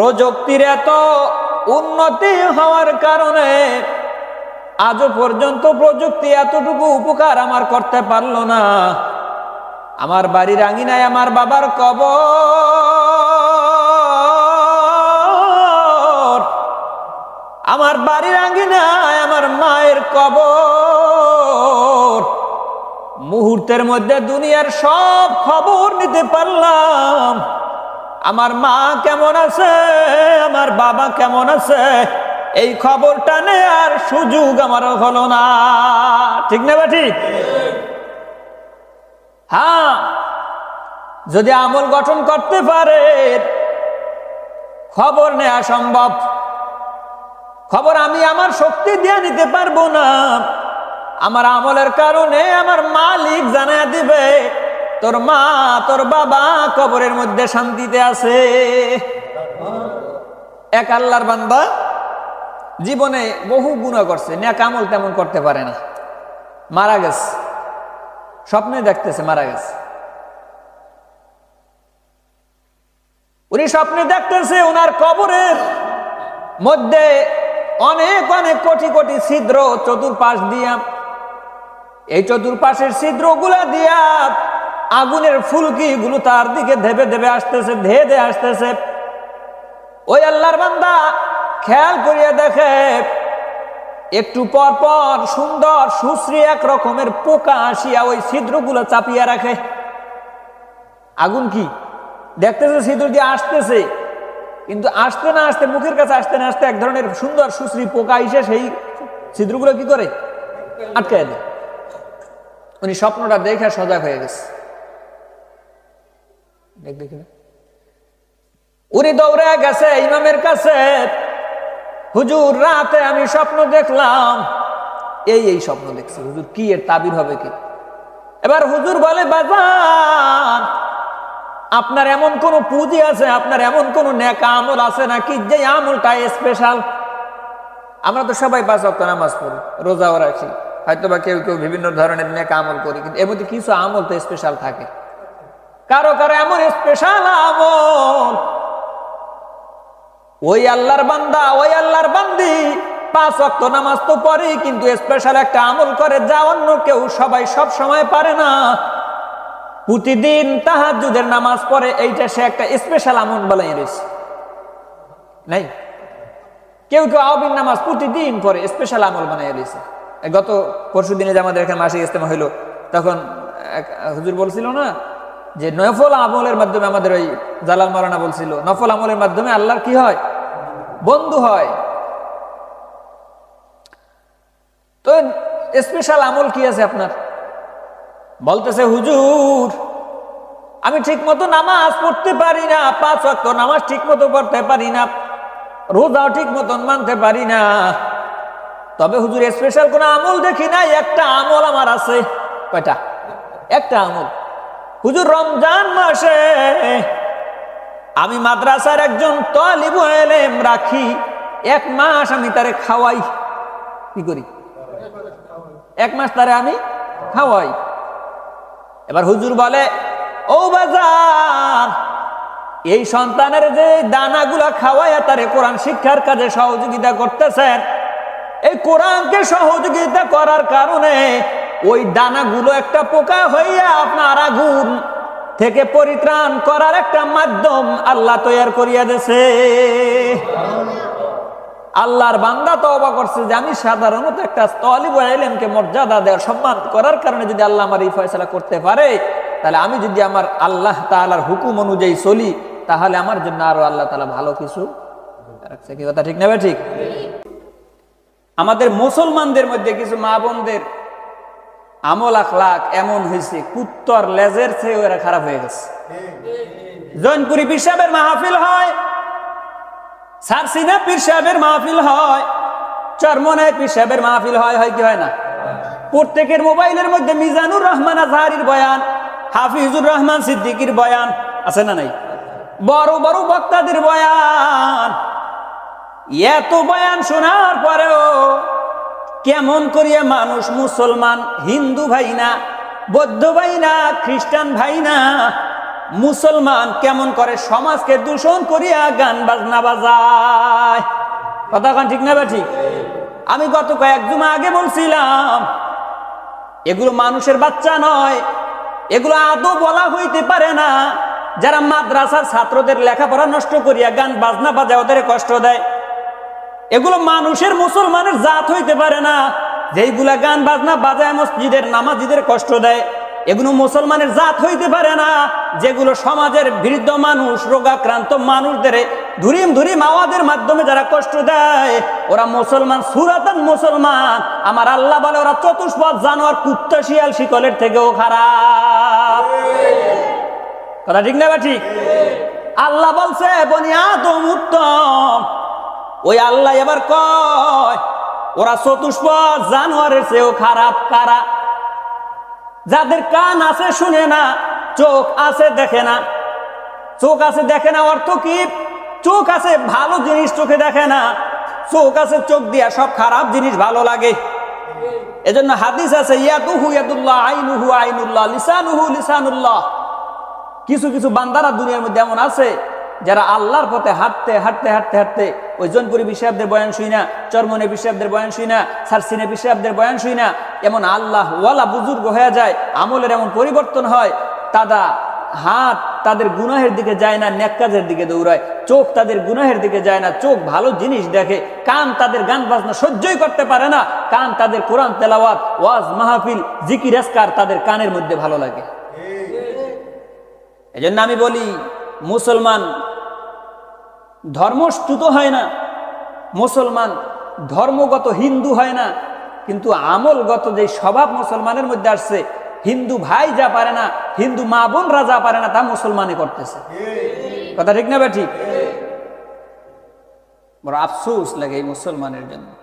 প্রযুক্তির এত উন্নতি হওয়ার কারণে আজও পর্যন্ত প্রযুক্তি এতটুকু উপকার আমার করতে পারল না। আমার বাড়ির আঙিনায় আমার বাবার কবর। আমার বাড়ির আঙিনায় আমার মায়ের কবর। মুহূর্তের মধ্যে দুনিয়ার সব খবর নিতে পারলাম। আমার মা কেমন আছে? আমার বাবা কেমন আছে? এই খবরটা নেয়ার সুযোগ আমার হলো না। ঠিক না বা ঠিক হ্যাঁ যদি আমল গঠন করতে পারে, খবর নেওয়া সম্ভব। খবর আমি আমার শক্তি দিয়ে নিতে পারব না। আমার আমলের কারণে আমার মালিক জানা দিবে। তোর মা, তোর বাবা কবরের মধ্যে শান্তিতে আছে। এক আল্লাহর বান্দা জীবনে বহু গুণা করছে ন্যাক আমল তেমন করতে পারে না। মারা গেছে। স্বপ্নে দেখতেছে, মারা গেছে। উনি স্বপ্নে দেখতেছে ওনার কবরের মধ্যে অনেক অনেক কোটি কোটি ছিদ্র, চতুর্পাশ দিয়া, এই চতুর্পাশের ছিদ্রগুলা দিয়া আগুনের ফুলকি গুলো তার দিকে ধেবে ধেবে আসতেছে, ধেয়ে ধেয়ে আসতেছে। ওই আল্লাহর বান্দা খেয়াল করিয়া দেখে, একটু পর পর সুন্দর সুশ্রী এক রকমের পোকা আসিয়া ওই ছিদ্রগুলো চাপিয়া রাখে। আগুন কি? দেখতেছে ছিদ্র দিয়ে আসতেছে, কিন্তু আসতে না আসতে, মুখের কাছে আসতে না আসতে এক ধরনের সুন্দর সুশ্রী পোকা এসে সেই ছিদ্রগুলো কি করে? আটকায় দেয়। উনি স্বপ্নটা দেখে সজাগ হয়ে গেছে। দেখ দেখি। উনি দৌড়ে গেছে ইমামের কাছে। হুজুর, রাতে আমি স্বপ্ন দেখলাম। এই এই স্বপ্ন দেখছি। হুজুর, কি এর তাবির হবে কি? এবার হুজুর বলে, বাজান, আপনার এমন কোন পুঁজি আছে? আপনার এমন কোন নেকা আমল আছে নাকি? যে আমলটা স্পেশাল আমরা তো সবাই পাঁচ অক্ট নামাজ পড়ি, রোজাও রাখি। হয়তো বা কেউ কেউ বিভিন্ন ধরনের নেকা আমল করি, কিন্তু এর মধ্যে কিছু আমল তো স্পেশাল থাকে। কারও কারও এমন স্পেশাল আমল। ওই আল্লাহর বান্দা, ওই আল্লাহর বান্দি। পাঁচ অক্ট নামাজ তো পড়ে কিন্তু স্পেশাল একটা আমল করে, যা অন্য কেউ সবাই সব সময় পারে না। প্রতিদিন তাহাজুদের নামাজ পড়ে, এইটা সে একটা স্পেশাল আমল বানাই রয়েছে নাই? কেউ কেউ আবিন নামাজ প্রতিদিন পরে স্পেশাল আমল বানাই রয়েছে গত পরশু দিনে যে আমাদের এখানে মাসিক ইস্তেমা হইল, তখন হুজুর বলছিল না যে নফল আমলের মাধ্যমে আমাদের ওই জালাল মারানা বলছিল, নফল আমলের মাধ্যমে আল্লাহর কি হয়? বন্ধু হয়। তো স্পেশাল আমল কি আছে আপনার? বলতেছে, হুজুর, আমি ঠিক মতো নামাজ পড়তে পারি না, পাঁচ ওয়াক্ত নামাজ ঠিক মতো পড়তে পারি না, রোজাও ঠিক মতন মানতে পারি না। তবে হুজুর স্পেশাল কোন আমল দেখি না একটা আমল আমার আছে। কয়টা? একটা আমল। হুজুর, রমজান মাসে আমি মাদ্রাসার একজন তলিব এলেম রাখি, এক মাস আমি তারে খাওয়াই। কি করি? এক মাস তারে আমি খাওয়াই। এবার হুজুর বলে, ও বাজার, এই সন্তানের যে দানাগুলা খাওয়াইয়া তারে কোরআন শিক্ষার কাজে সহযোগিতা করতেছেন, এই কোরআনকে সহযোগিতা করার কারণে ওই দানাগুলো একটা পোকা হইয়া আপনার আগুন থেকে পরিত্রাণ করার একটা মাধ্যম আল্লাহ তৈয়ার করিয়া দেছে আল্লাহর বান্দা তো অবাক করছে যে আমি সাধারণত একটা তলিব এলেমকে মর্যাদা দেওয়ার সম্মান করার কারণে যদি আল্লাহ আমার এই ফয়সলা করতে পারে, তাহলে আমি যদি আমার আল্লাহ তালার হুকুম অনুযায়ী চলি, তাহলে আমার জন্য আরও আল্লাহ তালা ভালো কিছু কথা ঠিক নেবে ঠিক। আমাদের মুসলমানদের মধ্যে কিছু মা বোনদের আমল আখলাক এমন হয়েছে, কুত্তর লেজের চেয়ে ওরা খারাপ হয়ে গেছে। জৈনপুরি পিসাবের মাহফিল হয়, সারসিনা পীর সাহেবের মাহফিল হয় চরমনায় পীর সাহেবের মাহফিল হয় হয় কি হয় না? প্রত্যেকের মোবাইলের মধ্যে মিজানুর রহমান আজহারির বয়ান, হাফিজুর রহমান সিদ্দিকির বয়ান, আছে না নাই? বড় বড় বক্তাদের বয়ান। এত বয়ান শোনার পরেও কেমন করিয়া মানুষ মুসলমান? হিন্দু ভাই না, বৌদ্ধ ভাই না, খ্রিস্টান ভাই না? মুসলমান কেমন করে সমাজকে দূষণ করিয়া গান বাজনা বাজায়? কথা কান ঠিক না ঠিক? আমি গত কয়েক জুমা আগে বলছিলাম, এগুলো মানুষের বাচ্চা নয়, এগুলো আদৌ বলা হইতে পারে না। যারা মাদ্রাসার ছাত্রদের লেখাপড়া নষ্ট করিয়া গান বাজনা বাজায় ওদের কষ্ট দেয়। এগুলো মানুষের মুসলমানের জাত হইতে পারে না। যেইগুলা গান, বাজনা, বাজায় মসজিদের নামাজিদের কষ্ট দেয়, এগুলো মুসলমানের জাত হইতে পারে না। যেগুলো সমাজের বৃদ্ধ মানুষ, রোগাক্রান্ত মানুষদের ধুরিম ধুরিম আওয়াজের মাধ্যমে যারা কষ্ট দেয়, ওরা মুসলমান, সুরাতান মুসলমান। আমার আল্লাহ বলে, ওরা চতুষ্পদ জানোয়ার, কুত্তা, শিয়াল, শিকলের থেকেও খারাপ। কথা ঠিক না বা ঠিক? আল্লাহ বলছে, বনি আদম উত্তম ওই আল্লাহ এবার কয়, ওরা চতুষ্প জানোয়ারের চেয়েও খারাপ কারা? যাদের কান আছে শুনে না, চোখ আছে দেখে না। চোখ আছে দেখে না অর্থ কি? চোখ আছে ভালো জিনিস চোখে দেখে না। চোখ আছে চোখ দিয়া সব খারাপ জিনিস ভালো লাগে। এজন্য হাদিস আছে, ইয়াদুহু ইয়াদুল্লাহ, আইনুহু আইনুল্লাহ, লিসানুহু লিসানুল্লাহ। কিছু কিছু বান্দারা দুনিয়ার মধ্যে এমন আছে যারা আল্লাহর পথে হাঁটতে হাঁটতে হাঁটতে হাঁটতে ওই জনপুরি বিশাবদের বয়ান শুই না চরমনে বিশাবদের বয়ান শুই না সারসিনে বিশাবদের বয়ান শুই না এমন আল্লাহ ওয়ালা বুজুর্গ হয়ে যায় আমলের এমন পরিবর্তন হয় তারা হাত তাদের গুনাহের দিকে যায় না কাজের দিকে দৌড়ায় চোখ তাদের গুনাহের দিকে যায় না চোখ ভালো জিনিস দেখে কান তাদের গান বাজনা সহ্যই করতে পারে না কান তাদের কোরআন তেলাওয়াত ওয়াজ মাহফিল জিকির আসকার তাদের কানের মধ্যে ভালো লাগে। এজন্য আমি বলি মুসলমান ধর্মচ্যুত হয় না। মুসলমান ধর্মগত হিন্দু হয় না। কিন্তু আমলগত যে স্বভাব মুসলমানের মধ্যে আসছে, হিন্দু ভাই যা পারে না, হিন্দু মা বোনরা যা পারে না, তা মুসলমানে করতেছে। কথা ঠিক না বা ঠিক? বড় আফসোস লাগে এই মুসলমানের জন্য।